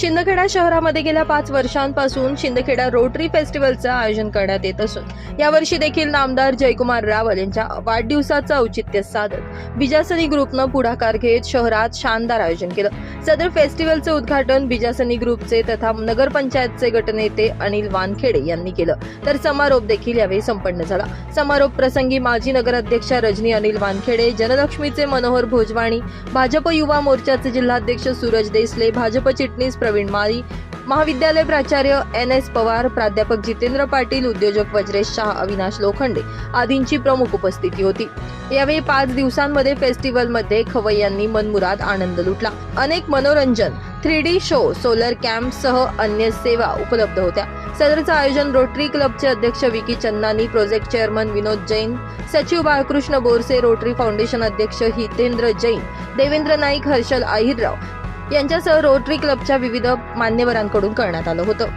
शिंदखेडा शहरामध्ये गेल्या पाच वर्षांपासून शिंदखेडा रोटरी फेस्टिवलचं आयोजन करण्यात येत असून यावर्षी देखील नामदार जयकुमार रावल यांच्या वाढदिवसाचं औचित्य साधत बिजासनी ग्रुपनं पुढाकार घेत शहरात शानदार आयोजन केलं. सदर फेस्टिवलचं उद्घाटन बिजासनी ग्रुपचे तथा नगरपंचायतचे गटनेते अनिल वानखेडे यांनी केलं. तर समारोप देखील यावेळी संपन्न झाला. समारोप प्रसंगी माजी नगराध्यक्षा रजनी अनिल वानखेडे जनलक्ष्मीचे मनोहर भोजवाणी भाजप युवा मोर्चाचे जिल्हाध्यक्ष सूरज देसले भाजप चिटणीस प्रवीण माळी महाविद्यालय प्राचार्य एन एस पवार प्राध्यापक जितेंद्र पाटील उद्योजक वज्रेश शाह अविनाश लोखंडे आदींची प्रमुख उपस्थिती होती. यावेळी पाच दिवसांमध्ये फेस्टिवलमध्ये खवय्यांनी मनमुराद आनंद लुटला. अनेक मनोरंजन three D show solar camp सह अन्य सेवा उपलब्ध होत्या. सदरचं आयोजन रोटरी क्लबचे अध्यक्ष विकी चंदानी प्रोजेक्ट चेअरमन विनोद जैन सचिव बाळकृष्ण बोरसे रोटरी फाउंडेशन अध्यक्ष हितेंद्र जैन देवेंद्र नाईक हर्षल आहिरराव यांच्यासह रोटरी क्लबच्या विविध मान्यवरांकडून करण्यात आलं होतं.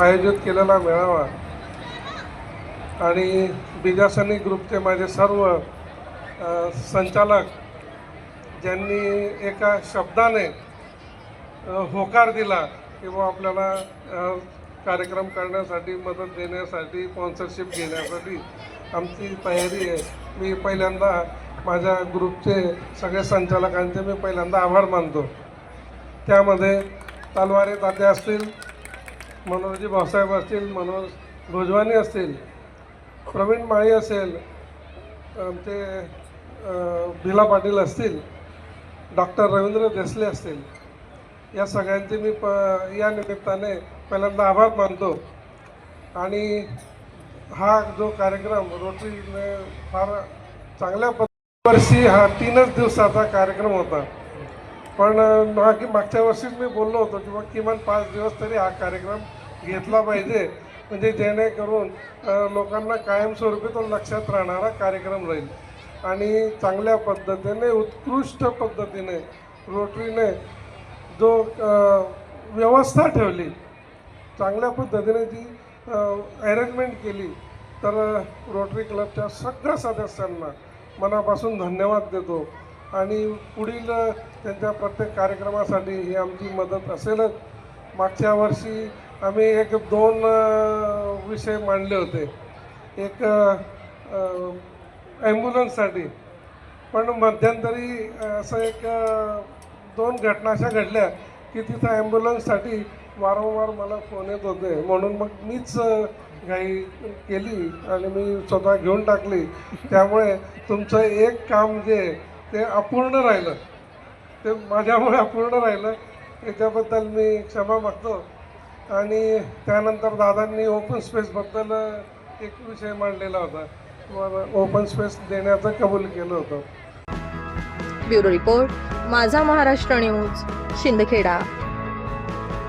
आयोजित केलेला मेळावा आणि बिजासनी ग्रुपचे माझे सर्व संचालक ज्यांनी एका शब्दाने होकार दिला किंवा आपल्याला कार्यक्रम करण्यासाठी मदत देण्यासाठी स्पॉन्सरशिप घेण्यासाठी आमची तयारी आहे. मी पहिल्यांदा माझ्या ग्रुपचे सगळे संचालकांचे मी पहिल्यांदा आभार मानतो. त्यामध्ये तलवारे तात्या असतील मनोजी भाऊसाहेब असतील मनोज भोजवानी असतील प्रवीण माळी असेल आमचे भिला पाटील असतील डॉक्टर रवींद्र देसले असतील या सगळ्यांचे मी प या निमित्ताने पहिल्यांदा आभार मानतो. आणि हा जो कार्यक्रम रोटरीने फार चांगल्या पद्ध- वर्षी हा तीनच दिवसाचा कार्यक्रम होता. पण मागे मागच्या वर्षीच मी बोललो होतो की मग किमान पाच दिवस तरी हा कार्यक्रम घेतला पाहिजे. म्हणजे जेणेकरून लोकांना कायमस्वरूपी तो लक्षात राहणारा कार्यक्रम राहील. आणि चांगल्या पद्धतीने उत्कृष्ट पद्धतीने रोटरीने जो व्यवस्था ठेवली चांगल्या पद्धतीने जी अरेंजमेंट केली तर रोटरी क्लबच्या सगळ्या सदस्यांना मनापासून धन्यवाद देतो. आणि पुढील त्यांच्या प्रत्येक कार्यक्रमासाठी ही आमची मदत असेलच. मागच्या वर्षी आम्ही एक दोन विषय मांडले होते. एक ॲम्ब्युलन्ससाठी. पण मध्यंतरी असं एक दोन घटना अशा घडल्या की तिथं ॲम्ब्युलन्ससाठी वारंवार मला फोन येत होते. म्हणून मग मीच घाई केली आणि मी स्वतः घेऊन टाकली. त्यामुळे तुमचं एक काम जे ते अपूर्ण राहिलं. ते माझ्यामुळे अपूर्ण राहिलं. त्याच्याबद्दल मी क्षमा मागतो. आणि त्यानंतर दादांनी ओपन स्पेसबद्दल एक विषय मांडलेला होता. तुम्हाला ओपन स्पेस देण्याचं कबूल केलं होतं. ब्युरो रिपोर्ट माझा महाराष्ट्र न्यूज शिंदखेडा.